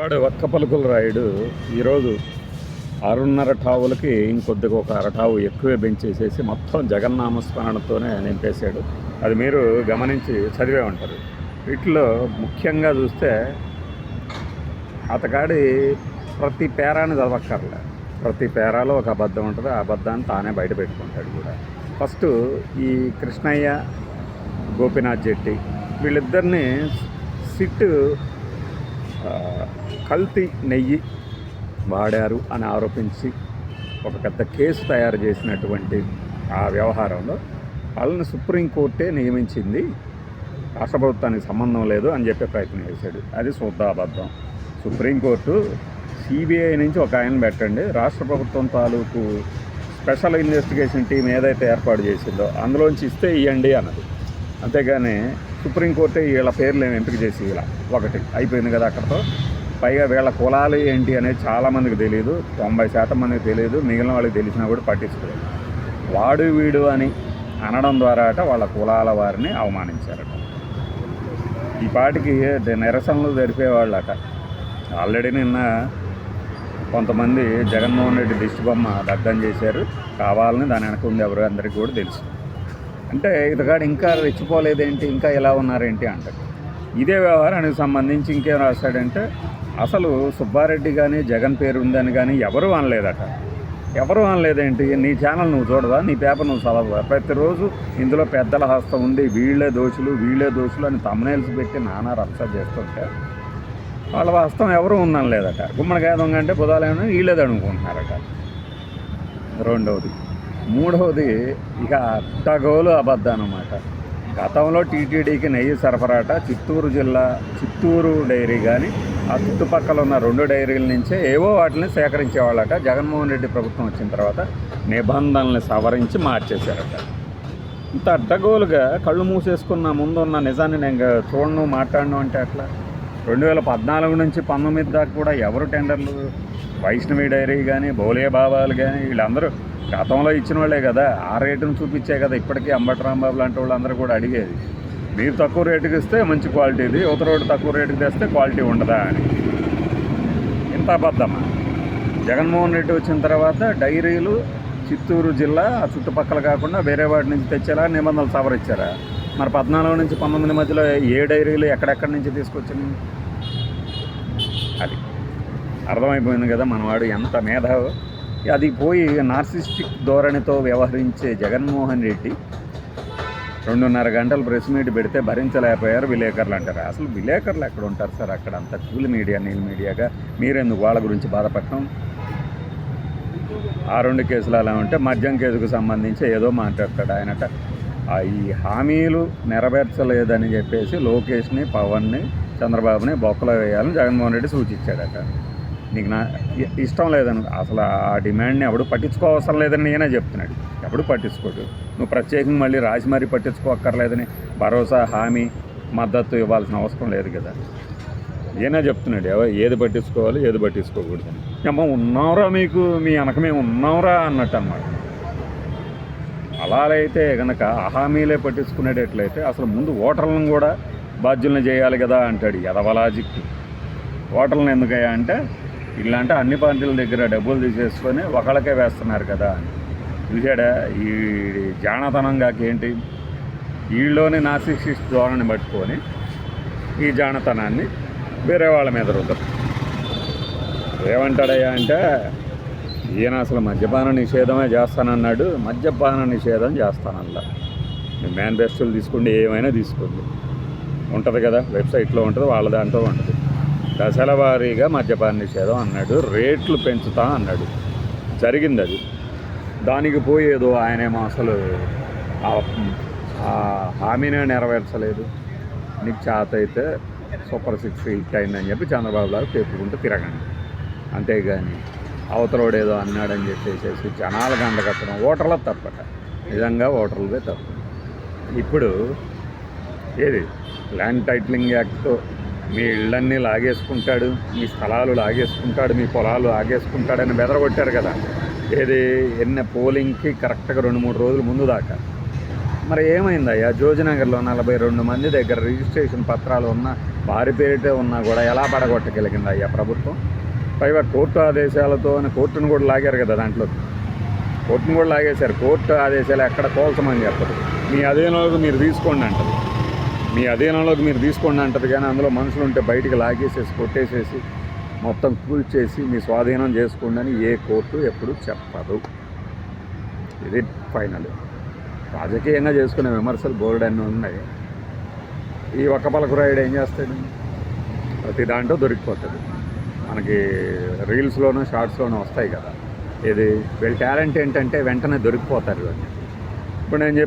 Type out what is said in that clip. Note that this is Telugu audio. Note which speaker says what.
Speaker 1: వాడు ఒక్క పలుకుల రాయుడు. ఈరోజు ఆరున్నర టావులకి ఇంకొద్దిగా ఒక అరటావు ఎక్కువే పెంచేసేసి మొత్తం జగన్నామస్మరణతోనే నింపేశాడు. అది మీరు గమనించి చదివే ఉంటారు. వీటిలో ముఖ్యంగా చూస్తే అతగాడి ప్రతి పేరాన్ని చదవక్కర్లే. ప్రతి పేరాలో ఒక అబద్ధం ఉంటుంది. ఆ అబద్ధాన్ని తానే బయట పెట్టుకుంటాడు కూడా. ఫస్ట్ ఈ కృష్ణయ్య గోపీనాథ్ జెట్టి వీళ్ళిద్దరిని సిట్ కల్తీ నెయ్యి వాడారు అని ఆరోపించి ఒక పెద్ద కేసు తయారు చేసినటువంటి ఆ వ్యవహారంలో వాళ్ళని సుప్రీంకోర్టే నియమించింది. రాష్ట్ర ప్రభుత్వానికి సంబంధం లేదు అని చెప్పే ప్రయత్నం చేశాడు. అది శుద్ధాబద్ధం సుప్రీంకోర్టు సిబిఐ నుంచి ఒక ఆయన పెట్టండి. రాష్ట్ర ప్రభుత్వం తాలూకు స్పెషల్ ఇన్వెస్టిగేషన్ టీం ఏదైతే ఏర్పాటు చేసిందో అందులోంచి ఇస్తే ఇవ్వండి అన్నది. అంతేగాని సుప్రీంకోర్టే వీళ్ళ పేర్లు ఎంపిక చేసి ఇలా ఒకటి అయిపోయింది కదా అక్కడతో. పైగా వీళ్ళ కులాలు ఏంటి అనేది చాలామందికి తెలియదు తొంభై శాతం మందికి తెలియదు మిగిలిన వాళ్ళకి తెలిసినా కూడా పట్టించుకోలేదు వాడు వీడు అని అనడం ద్వారా అట వాళ్ళ కులాల వారిని అవమానించారట. ఈ పాటికి నిరసనలు జరిపేవాళ్ళట. ఆల్రెడీ నిన్న కొంతమంది జగన్మోహన్ రెడ్డి దిష్టి బొమ్మ దగ్ధం చేశారు. కావాలని దాని వెనక ఉంది ఎవరు అందరికీ కూడా తెలుసు. అంటే ఇతగాడు ఇంకా రెచ్చిపోలేదేంటి? ఇంకా ఎలా ఉన్నారేంటి అంటాడు. ఇదే వ్యవహారానికి సంబంధించి ఇంకేం రాశాడంటే అసలు సుబ్బారెడ్డి కానీ జగన్ పేరు ఉందని కానీ ఎవరు అనలేదట. ఎవరు అనలేదేంటి? నీ ఛానల్ నువ్వు చూడవా నీ పేపర్ నువ్వు చదవవా ప్రతిరోజు ఇందులో పెద్దల హస్తం ఉంది వీళ్ళే దోషులు వీళ్ళే దోషులు అని తమ్నేల్స్ పెట్టి నానా రక్ష చేస్తుంటే వాళ్ళ హస్తం ఎవరు ఉందని లేదట గుమ్మడికాయ దొంగ అంటే బుధాలేమో వీళ్ళేది అనుకుంటున్నారట. రెండవది మూడవది ఇక అట్టగోలు అబద్ధం అన్నమాట. గతంలో టీటీడీకి నెయ్యి సరఫరాట చిత్తూరు జిల్లా చిత్తూరు డైరీ కానీ ఆ చుట్టుపక్కల ఉన్న రెండు డైరీల నుంచే ఏవో వాటిని సేకరించేవాళ్ళట. జగన్మోహన్ రెడ్డి ప్రభుత్వం వచ్చిన తర్వాత నిబంధనల్ని సవరించి మార్చేశారట. ఇంత అడ్డగోలుగా కళ్ళు మూసేసుకున్న ముందున్న నిజాన్ని నేను ఇంకా చూడను మాట్లాడను అంటే అట్లా రెండు వేల పద్నాలుగు నుంచి పంతొమ్మిది దాకా కూడా ఎవరు టెండర్లు? వైష్ణవి డైరీ కానీ భోలే బాబాలు కానీ వీళ్ళందరూ గతంలో ఇచ్చిన వాళ్ళే కదా. ఆ రేటును చూపించే కదా ఇప్పటికీ అంబటి రాంబాబు లాంటి వాళ్ళందరూ కూడా అడిగేది. మీరు తక్కువ రేటుకి ఇస్తే మంచి క్వాలిటీది ఉత్తర రోడ్డు తక్కువ రేటుకి తెస్తే క్వాలిటీ ఉండదా అని. ఇంత అబద్ధమా? జగన్మోహన్ రెడ్డి వచ్చిన తర్వాత డైరీలు చిత్తూరు జిల్లా చుట్టుపక్కల కాకుండా వేరే వాటి నుంచి తెచ్చేలా నిబంధనలు సవరించారా? మరి పద్నాలుగు నుంచి పంతొమ్మిది మధ్యలో ఏ డైరీలు ఎక్కడెక్కడి నుంచి తీసుకొచ్చింది అది అర్థమైపోయింది కదా మనవాడు ఎంత మేధావు. అది పోయి నార్సిస్టిక్ ధోరణితో వ్యవహరించే జగన్మోహన్ రెడ్డి రెండున్నర గంటలు ప్రెస్ మీట్ పెడితే భరించలేకపోయారు విలేకరులు అంటారు. అసలు విలేకరులు ఎక్కడ ఉంటారు సార్ అక్కడ? అంత కూల్ మీడియా నీల్ మీడియాగా? మీరెందుకు వాళ్ళ గురించి బాధపడటం? ఆ రెండు కేసులు అలా ఉంటే మద్యం కేసుకు సంబంధించి ఏదో మాట్లాడతాడు ఆయనట. ఈ హామీలు నెరవేర్చలేదని చెప్పేసి లోకేష్ని పవన్ని చంద్రబాబుని బొక్కలో వేయాలని జగన్మోహన్ రెడ్డి సూచించాడట. నీకు నా ఇష్టం లేదని అసలు ఆ డిమాండ్ని ఎవడు పట్టించుకోవసరం లేదని నేనే చెప్తున్నాడు. ఎవడు పట్టించుకోడు. నువ్వు ప్రత్యేకంగా మళ్ళీ రాసి మరీ పట్టించుకోక్కర్లేదని భరోసా హామీ మద్దతు ఇవ్వాల్సిన అవసరం లేదు కదా. ఈయన చెప్తున్నాడు ఎవ- ఏది పట్టించుకోవాలి ఏది పట్టించుకోకూడదని. అమ్మ ఉన్నావురా మీకు మీ వెనక మేము ఉన్నావురా అన్నట్టు అన్నమాట దళాలైతే కనుక ఆ హామీలే పట్టించుకునేటట్లయితే అసలు ముందు ఓటర్లను కూడా బాధ్యులను చేయాలి కదా అంటాడు ఎదవలాజిక్ ఓటర్లను ఎందుకయ్యా అంటే ఇలాంటి అన్ని పార్టీల దగ్గర డబ్బులు తీసేసుకొని ఒకళ్ళకే వేస్తున్నారు కదా. అని చూసాడా ఈ జానతనం కాకేంటి వీళ్ళలోని నాసిసిస్ట్ ధోరణి పట్టుకొని ఈ జానతనాన్ని వేరే వాళ్ళ మీద రుద్దరు ఏమంటాడయ్యా అంటే ఈయన అసలు మద్యపాన నిషేధమే చేస్తానన్నాడు. మద్యపాన నిషేధం చేస్తానల్లా మేనిఫెస్టోలు తీసుకోండి ఏమైనా తీసుకోండి. ఉంటుంది కదా వెబ్సైట్లో ఉంటుంది వాళ్ళ దాంట్లో ఉంటుంది. దశల వారీగా మద్యపాన నిషేధం అన్నాడు రేట్లు పెంచుతా అన్నాడు. జరిగింది అది దానికి పోయేదో ఆయనేమో అసలు ఆ- హామీనే నెరవేర్చలేదు. నీకు చేత అయితే సూపర్ సిక్స్ హిట్ అయిందని చెప్పి చంద్రబాబు గారు చెప్పుకుంటూ తిరగండి. అంతేగాని అవతలోడు ఏదో అన్నాడని చెప్పేసి జనాలు గండగట్టడం ఓటర్ల తప్పట. నిజంగా ఓటర్లదే తప్పు. ఇప్పుడు ఏది? ల్యాండ్ టైటిలింగ్ యాక్ట్తో మీ ఇళ్ళన్నీ లాగేసుకుంటాడు మీ స్థలాలు లాగేసుకుంటాడు మీ పొలాలు లాగేసుకుంటాడని బెదరగొట్టారు కదా. ఏది? ఎన్న పోలింగ్కి కరెక్ట్గా రెండు మూడు రోజుల ముందు దాకా. మరి ఏమైందయ్యా? జోజినగర్లో నలభై రెండు మంది దగ్గర రిజిస్ట్రేషన్ పత్రాలు ఉన్న వారి పేరిటే ఉన్నా కూడా ఎలా పడగొట్టగలిగిందయ్యా ప్రభుత్వం? పైగా కోర్టు ఆదేశాలతో కోర్టును కూడా లాగారు కదా దాంట్లో. కోర్టును కూడా లాగేశారు. కోర్టు ఆదేశాలు ఎక్కడ కోల్చమని చెప్పదు. మీ అధీనంలోకి మీరు తీసుకోండి అంటది. మీ అధీనంలోకి మీరు తీసుకోండి అంటది కానీ అందులో మనుషులు ఉంటే బయటికి లాగేసేసి కొట్టేసేసి మొత్తం కూల్చేసి మీ స్వాధీనం చేసుకోండి అని ఏ కోర్టు ఎప్పుడు చెప్పదు. ఇది ఫైనల్. రాజకీయంగా చేసుకునే విమర్శలు బోర్డు అన్నీ ఉన్నాయి. ఈ ఒక్క పలకరాయుడు ఏం చేస్తాడు? ప్రతి దాంట్లో దొరికిపోతుంది మనకి రీల్స్లోనూ షార్ట్స్లోనూ వస్తాయి కదా. ఇది వీళ్ళ టాలెంట్ ఏంటంటే వెంటనే దొరికిపోతారు ఇవన్నీ. ఇప్పుడు నేను